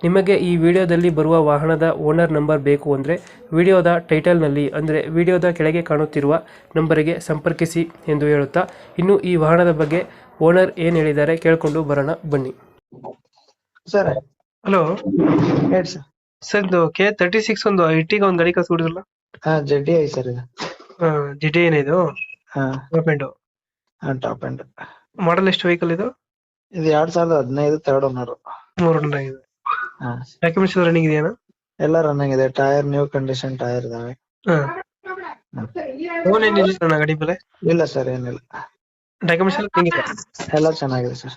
ನಿಮಗೆ ಈ ವಿಡಿಯೋದಲ್ಲಿ ಬರುವ ವಾಹನದ ಓನರ್ ನಂಬರ್ ಬೇಕು ಅಂದರೆ ವಿಡಿಯೋದ ಟೈಟಲ್ನಲ್ಲಿ ಅಂದರೆ ವಿಡಿಯೋದ ಕೆಳಗೆ ಕಾಣುತ್ತಿರುವ ನಂಬರಿಗೆ ಸಂಪರ್ಕಿಸಿ ಎಂದು ಹೇಳುತ್ತಾ ಇನ್ನು ಈ ವಾಹನದ ಬಗ್ಗೆ ಓನರ್ ಏನು ಹೇಳಿದ್ದಾರೆ ಕೇಳಿಕೊಂಡು ಬರೋಣ ಬನ್ನಿ. Sir hello. ಹೇಳಿ ಸರ್. ಸರ್ ಇದು ಕೆ ತರ್ಟಿ ಸಿಕ್ಸ್ ಒಂದು ಐಟಿಗೆ ಒಂದು ಗಾಡಿ ಕಳ್ಸ್ಕೊಡಿದ್ರಲ್ಲ ಹಾ ಜಡ್ಡಿ ಐ ಸರ್ ಇದು. ಜಿಟಿ ಏನಿದು ಹಾ. ಡೆವಲಪ್ಮೆಂಟು ಹಾ ಟಾಪ್ ಎಂಡ್ ಮಾಡಲ್ ಎಷ್ಟು ವೆಹಿಕಲ್ ಇದು? ಇದು ಎರಡ್ ಸಾವಿರದ ಹದಿನೈದು ತರ್ಡ್ ಓನರ್ ಮೂರು ಓನರ್ ಆಗಿದೆ ಡಾಕ್ಯುಮೆಂಟ್ಸ್ ರನ್ನಿಂಗ್ ಇದೆಯಾ ಎಲ್ಲ ರನ್ನಿಂಗ್ ಇದೆ. ಟೈರ್ ನ್ಯೂ ಕಂಡೀಷನ್ ಟೈರ್ ಇದಾವೆ. ಹಾಂ. ಲೋನ್ ಏನಿಲ್ಲ ಅಣ್ಣ ಗಾಡಿ ಮೇಲೆ? ಇಲ್ಲ ಸರ್ ಏನಿಲ್ಲ. ಡಾಕ್ಯುಮೆಂಟ್ಸ್ ಎಲ್ಲ ಇದೆ? ಎಲ್ಲ ಚೆನ್ನಾಗಿದೆ ಸರ್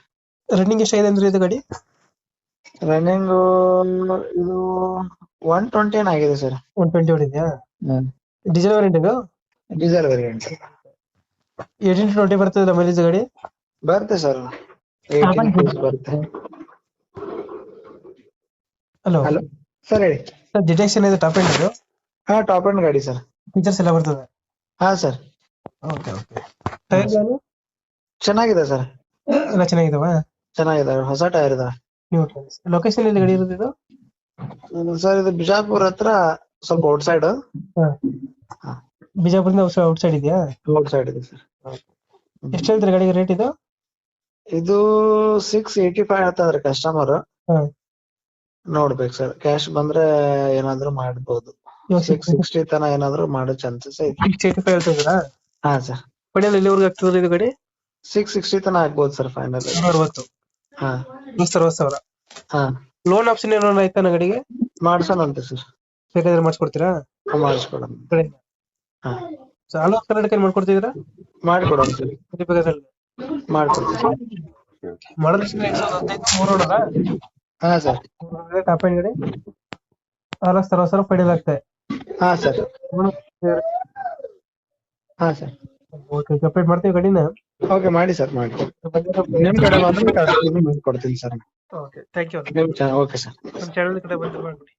ರನ್ನಿಂಗ್ ಎಷ್ಟಾಗಿದೆ ಅಂದ್ರೆ ಇದು ಗಾಡಿ? ರನ್ನಿಂಗ್ ಇದು ಒನ್ ಟ್ವೆಂಟಿ ಏನ್ ಆಗಿದೆ ಸರ್ ಒನ್ ಟ್ವೆಂಟಿ ಹೊಡಿದ್ಯಾ? ಡೀಸೆಲ್ ವೇರಿಯಂಟ್ ಇದು? ಡೀಸೆಲ್ ವೇರಿಯಂಟ್ ಏಯ್ಟೀನ್ ಟ್ವೆಂಟಿ ಬರ್ತದೆ ಮೈಲೇಜ್ ಗಾಡಿ? ಬರುತ್ತೆ ಸರ್ ಏಯ್ಟೀನ್ ಬರುತ್ತೆ. ಹಲೋ ಹಲೋ ಸರ್ ಹೇಳಿ. ಸರ್ ಡಿಟೆಕ್ಷನ್ ಇದೆ ಟಾಪ್ ಎಂಡ್ ಇದು? ಹಾ ಟಾಪ್ ಎಂಡ್ ಗಾಡಿ ಸರ್ ಫೀಚರ್ಸ್ ಎಲ್ಲ ಬರ್ತದೆ? ಹಾ ಸರ್ ಓಕೆ ಓಕೆ ಟೈರ್ ಚೆನ್ನಾಗಿದೆ ಸರ್ ಎಲ್ಲ ಚೆನ್ನಾಗಿದಾವ? ಚೆನ್ನಾಗಿದೆ ಹೊಸ ಟೈರ್ ನ್ಯೂ ಟೈರ್ ಲೊಕೇಶನ್ ಎಲ್ಲಿ ಗಾಡಿ ಇರೋದು ಇದು? ಸರ್ ಇದು ಬಿಜಾಪುರ್ ಹತ್ರ ಸ್ವಲ್ಪ ಔಟ್ ಸೈಡ್ ಬಿಜಾಪುರದಿಂದ ಔಟ್ ಸೈಡ್ ಇದೆಯಾ? ಔಟ್ ಸೈಡ್ ಇದೆ ಸರ್ ಎಷ್ಟು ಹೇಳ್ತೀರಿ ಗಾಡಿಗೆ ರೇಟ್ ಇದು? ಇದು ಸಿಕ್ಸ್ ಏಯ್ಟಿ ಫೈವ್ ಹೇಳ್ತಾವ್ರಿ ಕಸ್ಟಮರ್ ನೋಡ್ಬೇಕು ಸರ್. ಕ್ಯಾಶ್ ಬಂದ್ರೆ ಏನಾದ್ರೂ ಮಾಡ್ಬೋದು. ಸಿಕ್ಸ್ ಸಿಕ್ಸ್ಟಿ ತನ ಏನಾದ್ರು ಮಾಡೋ ಚಾನ್ಸಸ್ ಐತಿ. ಸಿಕ್ಸ್ ಏಯ್ಟಿ ಫೈವ್ ಹೇಳ್ತಿದ್ದೀರಾ? ಹಾ ಸರ್. ಫೈನಲ್ ಎಲ್ಲಿವರೆಗೂ ಇದು ಗಾಡಿ? ಸಿಕ್ಸ್ ಸಿಕ್ಸ್ಟಿ ತನ ಆಗ್ಬೋದು ಸರ್ ಫೈನಲ್ ನೂರ ಅರವತ್ತು ಹಾ. ನೂರ ಅರವತ್ತು ಸಾವಿರ. ಹಾ. ಲೋನ್ ಆಪ್ಷನ್ ಏನೋ ನಾ ಗಾಡಿಗೆ? ಮಾಡ್ಸೋಣಂತೆ ಸರ್. ಬೇಕಾದ್ರೆ ಮಾಡಿಸ್ಕೊಡ್ತೀರಾ? ಮಾಡಿಸ್ಕೊಡೋಣ. ಕಡೆ ಹಾ. ಆಲ್ ಓವರ್ ಕರ್ನಾಟಕ ಮಾಡ್ಕೊಡ್ತಿದ್ದೀರಾ? ಮಾಡಿಕೊಡೋಣ ಸರ್. ಬೇಕಾದ್ರೆ ಮಾಡ್ಕೊಡ್ತೀವಿ ಮಾಡಲ್ ಹದಿನೈದು ಮೂರು ನೋಡೋಣ ಹಾ ಸರ್. ಟಾಪ್ ಎಂಡ್ ಗಾಡಿ? ಅರವತ್ತು ಸಾವಿರ ಫೈನಲ್ ಆಗ್ತದೆ ಹಾ ಸರ್. ಹಾ ಸರ್. ಓಕೆ ಕಂಪ್ಲೀಟ್ ಮಾಡ್ತೀವಿ ಗಾಡಿನ? ಓಕೆ ಮಾಡಿ ಸರ್ ಮಾಡಿ. ನಿಮ್ ಕಡೆ ಬಂದ್ರೆ ಕೊಡ್ತೀನಿ sir. Okay thank you okay sir. ನಮ್ಮ ಚಾನಲ್ ಕಡೆ ಬಂದು ಮಾಡ್ಬಿಡಿ.